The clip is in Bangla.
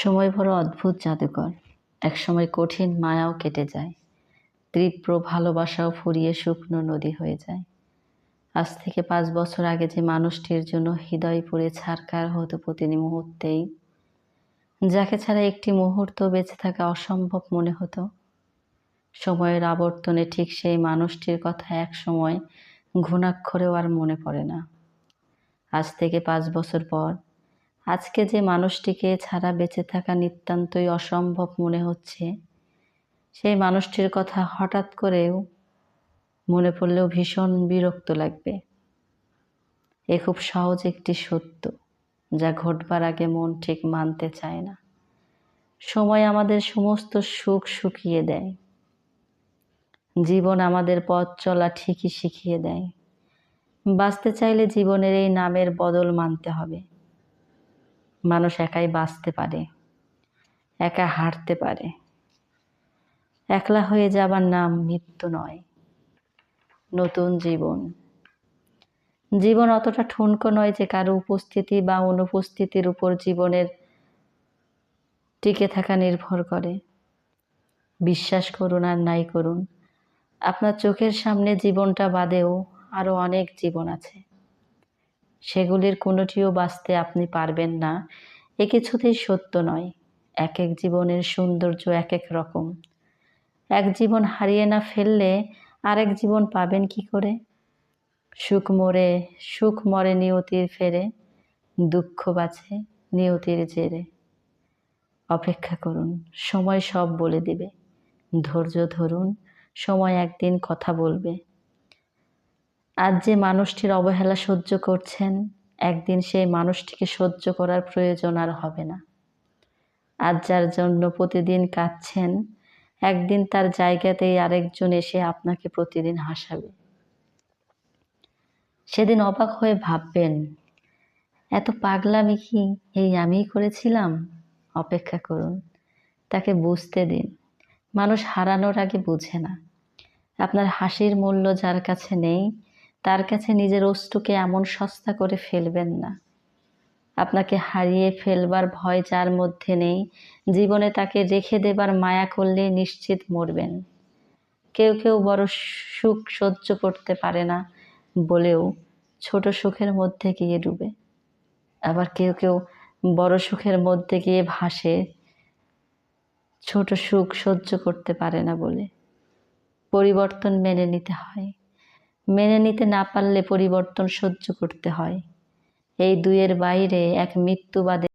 সময় বড় অদ্ভুত জাদুকর। একসময় কঠিন মায়াও কেটে যায়। তীব্র ভালোবাসাও ফুরিয়ে শুকনো নদী হয়ে যায়। আজ থেকে পাঁচ বছর আগে যে মানুষটির জন্য হৃদয় পুড়ে ছারকার হতো প্রতিটি মুহূর্তেই, যাকে ছাড়া একটি মুহূর্ত বেঁচে থাকা অসম্ভব মনে হতো। সময়ের আবর্তনে ঠিক সেই মানুষটির কথা এক সময় ঘুণাক্ষরেও আর মনে পড়ে না। আজ থেকে পাঁচ বছর পর আজকে যে মানুষটিকে ছাড়া বেঁচে থাকা নিতান্তই অসম্ভব মনে হচ্ছে। সেই মানুষটির কথা হঠাৎ করেও মনে পড়লেও ভীষণ বিরক্ত লাগবে। এ খুব সহজ একটি সত্য, যা ঘটবার আগে মন ঠিক মানতে চায় না। সময় আমাদের সমস্ত সুখ শুকিয়ে দেয়। জীবন আমাদের পথ চলা ঠিকই শিখিয়ে দেয়। বাঁচতে চাইলে জীবনের এই নামের বদল মানতে হবে। মানুষ একাই বাঁচতে পারে, একা হাঁটতে পারে। একলা হয়ে যাবার নাম মৃত্যু নয়, নতুন জীবন। জীবন অতটা ঠুনকো নয় যে কারও উপস্থিতি বা অনুপস্থিতির উপর জীবনের টিকে থাকা নির্ভর করে। বিশ্বাস করুন আর নাই করুন, আপনার চোখের সামনে জীবনটা বাদেও আরও অনেক জীবন আছে। সেগুলির কোনোটিও বাঁচতে আপনি পারবেন না। এ কিছুতেই সত্য নয়। এক এক জীবনের সৌন্দর্য এক এক রকম। এক জীবন হারিয়ে না ফেললে আরেক জীবন পাবেন কি করে? সুখ মরে সুখ মরে নিয়তির ফেরে, দুঃখ বাঁচে নিয়তির জেরে। অপেক্ষা করুন, সময় সব বলে দিবে। ধৈর্য ধরুন, সময় একদিন কথা বলবে। আজ যে মানুষটির অবহেলা সহ্য করছেন, একদিন সেই মানুষটিকে সহ্য করার প্রয়োজন আর হবে না। আজ যার জন্য প্রতিদিন কাঁদছেন, একদিন তার জায়গাতেই আরেকজন এসে আপনাকে প্রতিদিন হাসাবে। সেদিন অবাক হয়ে ভাববেন, এত পাগলামি কি এই আমিই করেছিলাম? অপেক্ষা করুন, তাকে বুঝতে দিন। মানুষ হারানোর আগে বুঝে না। আপনার হাসির মূল্য যার কাছে নেই তার কাছে নিজের অস্তুকে এমন সস্তা করে ফেলবেন না। আপনাকে হারিয়ে ফেলবার ভয় যার মধ্যে নেই, জীবনে তাকে রেখে দেবার মায়া করলে নিশ্চিত মরবেন। কেউ কেউ বড় সুখ সহ্য করতে পারে না বলেও ছোট সুখের মধ্যে গিয়ে ডুবে। আবার কেউ কেউ বড় সুখের মধ্যে গিয়ে ভাসে, ছোট সুখ সহ্য করতে পারে না বলে। পরিবর্তন মেনে নিতে হয়। মেনে নিতে না পারলে পরিবর্তন সহ্য করতে হয়। এই দুইয়ের বাইরে এক মৃত্যুবাদে